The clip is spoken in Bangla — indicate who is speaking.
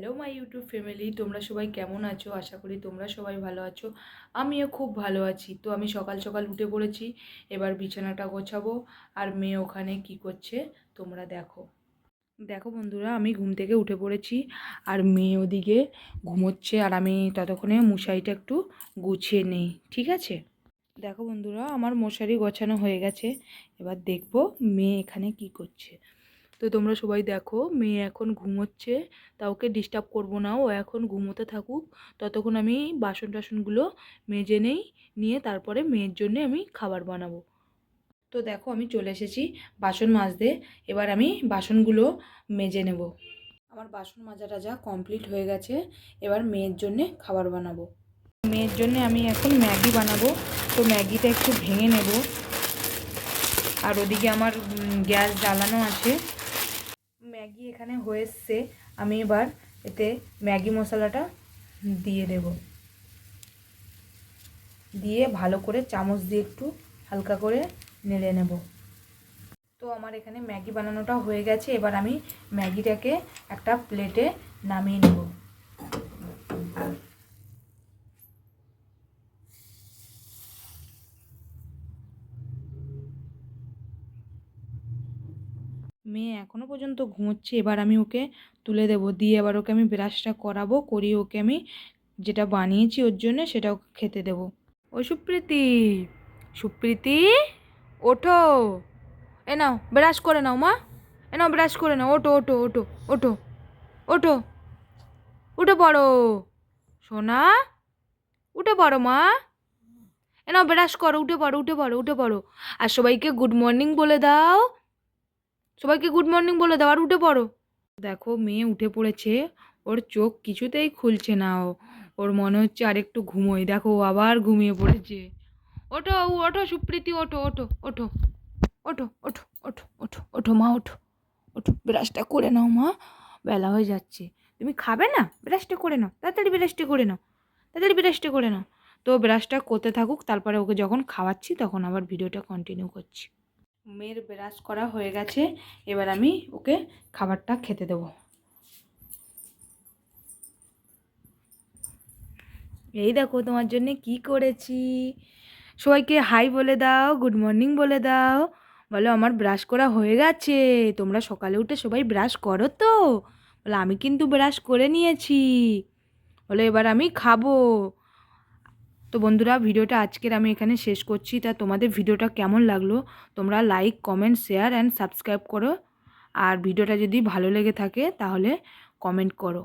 Speaker 1: হ্যালো মাই ইউটিউব ফ্যামিলি তোমরা সবাই কেমন আছো? আশা করি তোমরা সবাই ভালো আছো। আমিও খুব ভালো আছি। তো আমি সকাল সকাল উঠে পড়েছি। এবার বিছানাটা গোছাবো। আর মেয়ে ওখানে কি করছে? তোমরা দেখো। দেখো বন্ধুরা, আমি ঘুম থেকে উঠে পড়েছি। আর মেয়ে ওদিকে ঘুমোচ্ছে। আর আমি ততক্ষণে মশারিটা একটু গুছিয়ে নেই। ঠিক আছে? দেখো বন্ধুরা, আমার মশারি গোছানো হয়ে গেছে। এবার দেখব মেয়ে এখানে কি করছে। তো তোমরা সবাই দেখো, মেয়ে এখন ঘুমোচ্ছে, তা ওকে ডিস্টার্ব করব না। ও এখন ঘুমোতে থাকুক, ততক্ষণ আমি বাসন টাসনগুলো মেজে নেই, নিয়ে তারপরে মেয়ের জন্য আমি খাবার বানাবো। তো দেখো আমি চলে এসেছি বাসন মাজতে, এবার আমি বাসনগুলো মেজে নেব। আমার বাসন মাজা টাজা কমপ্লিট হয়ে গেছে, এবার মেয়ের জন্যে খাবার বানাবো। মেয়ের জন্য আমি এখন ম্যাগি বানাবো, তো ম্যাগিটা একটু ভেঙে নেব। আর ওদিকে আমার গ্যাস জ্বালানো আছে। ম্যাগি এখানে হয়ে এসছে আমি এবার এতে ম্যাগি মশলাটা দিয়ে দেব। দিয়ে ভালো করে চামচ দিয়ে একটু হালকা করে নেড়ে নেব। তো আমার এখানে ম্যাগি বানানোটা হয়ে গেছে, এবার আমি ম্যাগিটাকে একটা প্লেটে নামিয়ে নেব। মেয়ে এখনও পর্যন্ত ঘুমোচ্ছে, এবার আমি ওকে তুলে দেবো। দিয়ে এবার ওকে আমি ব্রাশটা করাবো, করিয়ে ওকে আমি যেটা বানিয়েছি ওর জন্য সেটা ওকে খেতে দেবো। ও সুপ্রীতি সুপ্রীতি, ওঠো। এ নাও, ব্রাশ করে নাও মা। এ নাও, ব্রাশ করে নাও। ওঠো ওঠো ওঠো ওঠো ওঠো, উঠে পড়ো। সোনা, উঠে পড়ো মা। এ নাও, ব্রাশ করো, উঠে পড়ো উঠে পড়ো উঠে পড়ো। আর সবাইকে গুড মর্নিং বলে দাও। সবাইকে গুড মর্নিং বলে দাও, আর উঠে পড়ো। দেখো, মেয়ে উঠে পড়েছে, ওর চোখ কিছুতেই খুলছে না ও। ওর মনে হচ্ছে আর একটু ঘুমোই। দেখো আবার ঘুমিয়ে পড়েছে। ওঠো ওঠো, সুপ্রীতি, ওঠো ওঠো ওঠো। ওঠো ওঠো ওঠো ওঠো ওঠো মা, ওঠো ওঠো। ব্রাশটা করে নাও মা। বেলা হয়ে যাচ্ছে। তুমি খাবে না? ব্রাশটা করে নাও। তাড়াতাড়ি ব্রাশটা করে নাও। তাড়াতাড়ি ব্রাশটা করে নাও। তো ব্রাশটা করতে থাকুক, তারপরে ওকে যখন খাওয়াচ্ছি, তখন আবার ভিডিওটা কন্টিনিউ করছি। মেয়ের ব্রাশ করা হয়ে গেছে, এবার আমি ওকে খাবারটা খেতে দেবো। এই দেখো তোমার জন্য কি করেছি। সবাইকে হাই বলে দাও, গুড মর্নিং বলে দাও। বলো আমার ব্রাশ করা হয়ে গেছে, তোমরা সকালে উঠে সবাই ব্রাশ করো তো। বলে আমি কিন্তু ব্রাশ করে নিয়েছি। বলে এবার আমি খাব। তো বন্ধুরা, ভিডিওটা আজকের আমি এখানে শেষ করছি। তা তোমাদের ভিডিওটা কেমন লাগল? তোমরা like comment share and subscribe করো। আর ভিডিওটা যদি ভালো লেগে থাকে, তাহলে কমেন্ট করো।